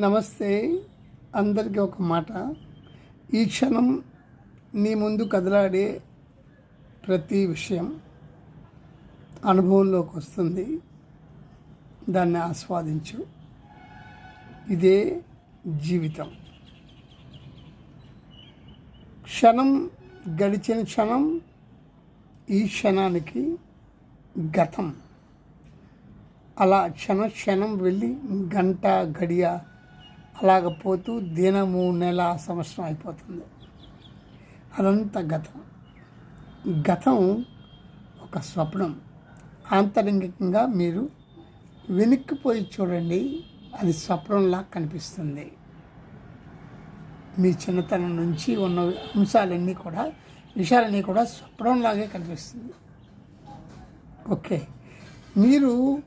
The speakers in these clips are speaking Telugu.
నమస్తే. అందరికీ ఒక మాట. ఈ క్షణం నీ ముందు కదలాడే ప్రతి విషయం అనుభవంలోకి వస్తుంది. దాన్ని ఆస్వాదించు. ఇదే జీవితం. క్షణం గడిచిన క్షణం ఈ క్షణానికి గతం. అలా క్షణ క్షణం వెళ్ళి గంట గడియ అలాగ పోతూ దినము నెల సంవత్సరం అయిపోతుంది. అదంతా గతం. గతం ఒక స్వప్నం. ఆంతరంగికంగా మీరు వెనక్కిపోయి చూడండి అది స్వప్నంలా కనిపిస్తుంది. మీ చిన్నతనం నుంచి ఉన్న అంశాలన్నీ కూడా విషయాలన్నీ కూడా స్వప్నంలాగే కనిపిస్తుంది. ఓకే. మీరు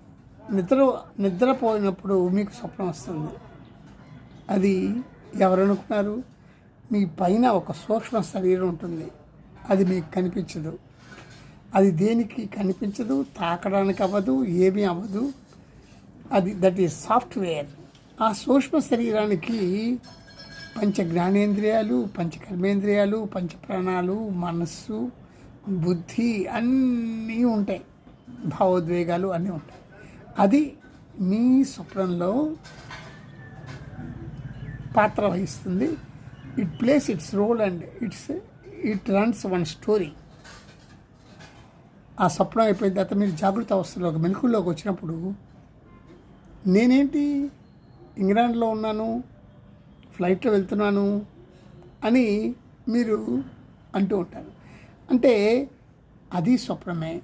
నిద్ర నిద్రపోయినప్పుడు మీకు స్వప్నం వస్తుంది. అది ఎవరనుకున్నారు? మీ పైన ఒక సూక్ష్మ శరీరం ఉంటుంది. అది మీకు కనిపించదు. అది దేనికి కనిపించదు? తాకడానికి అవ్వదు ఏమీ అవ్వదు. అది దట్ ఈజ్ సాఫ్ట్వేర్ ఆ సూక్ష్మ శరీరానికి పంచ జ్ఞానేంద్రియాలు పంచ కర్మేంద్రియాలు పంచ ప్రాణాలు మనస్సు బుద్ధి అన్నీ ఉంటాయి. భావోద్వేగాలు అన్నీ ఉంటాయి. అది మీ స్వప్నంలో పాత్ర వహిస్తుంది. It plays its role and its it runs one story ఆ స్వప్నం అయిపోయిన తర్వాత మీరు జాగృత అవస్థలోకి మెలకుల్లోకి వచ్చినప్పుడు నేనేంటి ఇంగ్లాండ్లో ఉన్నాను ఫ్లైట్లో వెళ్తున్నాను అని మీరు అంటూ ఉంటారు. అంటే అది స్వప్నమే.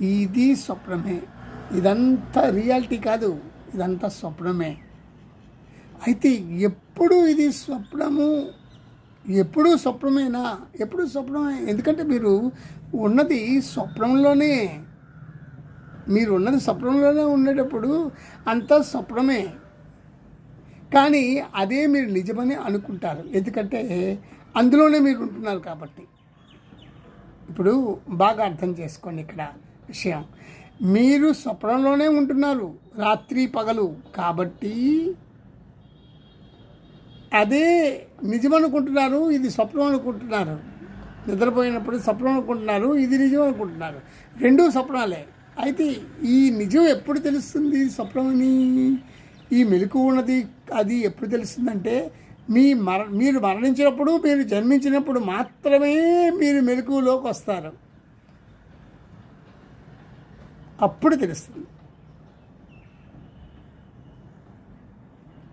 ఇది స్వప్నమే. ఇదంతా రియాలిటీ కాదు. ఇదంతా స్వప్నమే. అయితే ఎప్పుడు ఇది స్వప్నము? ఎప్పుడు స్వప్నమేనా? ఎప్పుడు స్వప్నమే? ఎందుకంటే మీరు ఉన్నది స్వప్నంలోనే. మీరు ఉన్నది స్వప్నంలోనే ఉండేటప్పుడు అంతా స్వప్నమే. కానీ అదే మీరు నిజమని అనుకుంటారు. ఎందుకంటే అందులోనే మీరు ఉంటున్నారు కాబట్టి. ఇప్పుడు బాగా అర్థం చేసుకోండి ఇక్కడ విషయం. మీరు స్వప్నంలోనే ఉంటున్నారు. రాత్రి పగలు. కాబట్టి అదే నిజం అనుకుంటున్నారు ఇది స్వప్నం అనుకుంటున్నారు నిద్రపోయినప్పుడు స్వప్నం అనుకుంటున్నారు ఇది నిజం అనుకుంటున్నారు రెండూ స్వప్నాలే. అయితే ఈ నిజం ఎప్పుడు తెలుస్తుంది స్వప్నమని? ఈ మెలకు ఉన్నది అది ఎప్పుడు తెలుస్తుందంటే మీ మర మీరు మరణించినప్పుడు మీరు జన్మించినప్పుడు మాత్రమే మీరు మెలకువలోకి వస్తారు. అప్పుడు తెలుస్తుంది.